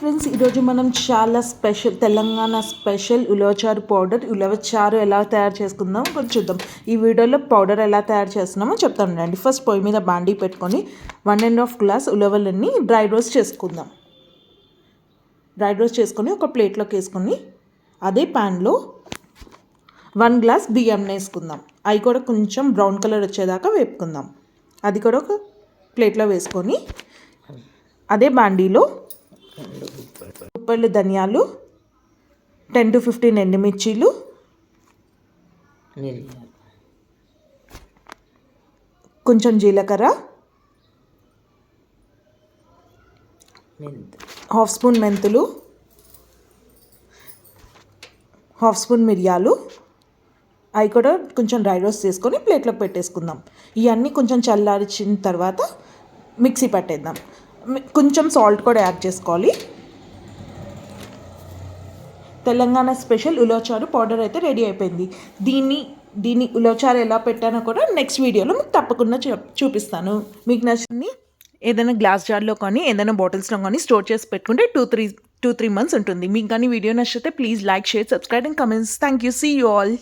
Friends ఈరోజు మనం చాలా special Telangana special ulavacharu powder ulavacharu ఎలా తయారు చేసుకుందాం కొంచెం చూద్దాం. ఈ వీడియోలో పౌడర్ ఎలా తయారు చేస్తున్నామో చెప్తాను రండి. ఫస్ట్ పొయ్యి మీద బాండీ పెట్టుకొని వన్ అండ్ హాఫ్ గ్లాస్ ఉలవలన్నీ డ్రై రోస్ట్ చేసుకుందాం. డ్రై రోస్ట్ చేసుకొని ఒక ప్లేట్లోకి వేసుకొని అదే ప్యాన్లో వన్ గ్లాస్ బియ్యం వేసుకుందాం. అవి కూడా కొంచెం బ్రౌన్ కలర్ వచ్చేదాకా వేపుకుందాం. అది కూడా ఒక ప్లేట్లో వేసుకొని అదే బాండీలో ఉప్పళ్ళు ధనియాలు టెన్ టు ఫిఫ్టీన్ ఎండుమిర్చీలు. కొంచెం జీలకర్ర. హాఫ్ స్పూన్ మెంతులు. హాఫ్ స్పూన్ మిరియాలు. అవి కూడా కొంచెం డ్రై రోస్ట్ చేసుకొని ప్లేట్లోకి పెట్టేసుకుందాం. ఇవన్నీ కొంచెం చల్లారిచిన తర్వాత మిక్సీ పట్టేద్దాం. కొంచెం సాల్ట్ కూడా యాడ్ చేసుకోవాలి. తెలంగాణ స్పెషల్ ఉలోచారు పౌడర్ అయితే రెడీ అయిపోయింది. దీన్ని దీన్ని ఉలోచారు ఎలా పెట్టానో కూడా నెక్స్ట్ వీడియోలో మీకు తప్పకుండా చూపిస్తాను. మీకు నచ్చింది ఏదైనా గ్లాస్ జార్లో కానీ ఏదైనా బాటిల్స్లో కానీ స్టోర్ చేసి పెట్టుకుంటే two three two three months ఉంటుంది. మీకు కానీ వీడియో నచ్చితే please like share subscribe and comments thank you see you all